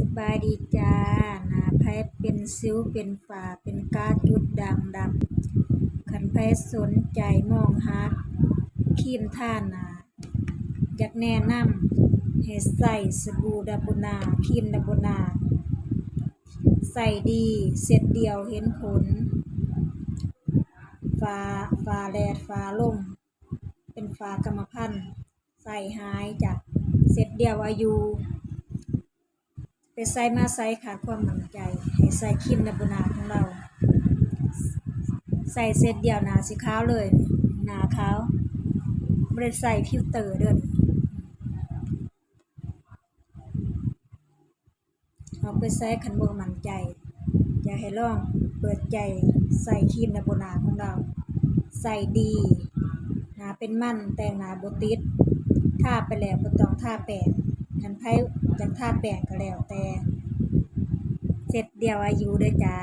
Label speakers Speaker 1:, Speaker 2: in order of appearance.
Speaker 1: สบายดีจ้าหน้าไผเป็นสิวเป็นฝาเป็นกาจุดด่างดำคันไผสนใจมองหาครีมท่าหนาอยากแนะนำให้ใส่สบู่ดาบุนาครีมดาบุนาใส่ดีเสร็จเดียวเห็นผลฟ้าฟ้าแลดฟ้าลมเป็นฟ้ากรรมพันธุ์ใส่หายจ้ะเสร็จเดียวอายุ ใส่มาใส่ขาดความมั่นใจ ให้ใส่ครีมดับเบิลนาของเรา ใส่เสร็จเดียวหนาสีขาวเลย หนาขาวไม่ได้ใส่ฟิลเตอร์เด้อเอาไปใส่ขันบวมั่นใจ อยาให้ลองเปิดใจใส่ครีมดับเบิลนาของเรา ใส่ดีหนาเป็นมั่นแต่งหนาบติดทาไปแล้วบ่ต้องทาแป้ง คันไพ่ยากท่าแป้งก็แล้วแต่เสร็จเดียวอายุเด้อจ้า